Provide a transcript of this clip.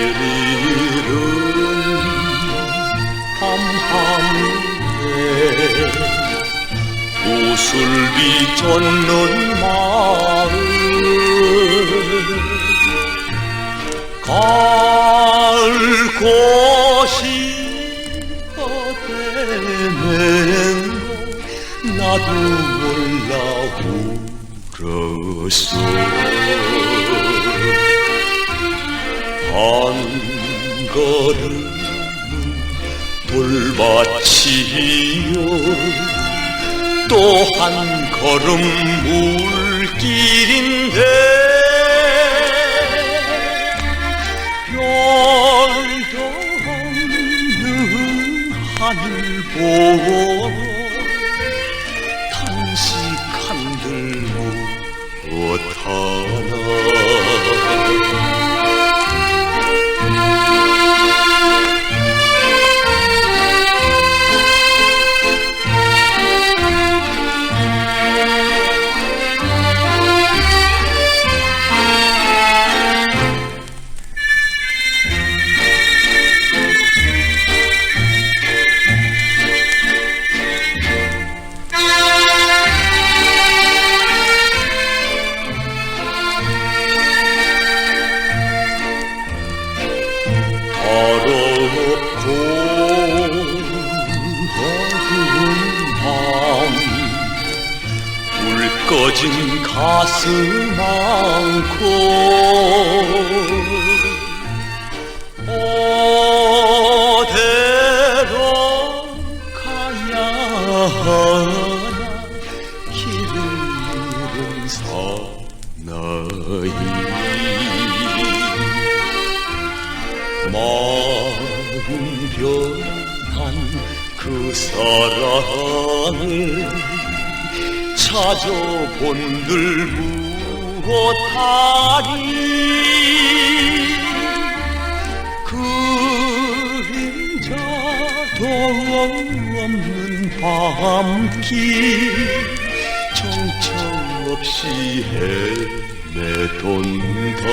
내일은 밤하늘에 우슬비 젖는 마을 갈 곳이 어때면 나도 몰라 울었어 한 걸음 돌밭이요. 또 한 걸음 물길인데 별도 없는 하늘 보고 단식한들 못하나 꺼진 가슴 안고. 어디로 가야 하나 길을 잃은 사나이 마음 변한 그 사랑을 찾아본 들 무엇하리. 그림자도 없는 밤길 정처 없이 헤매돈다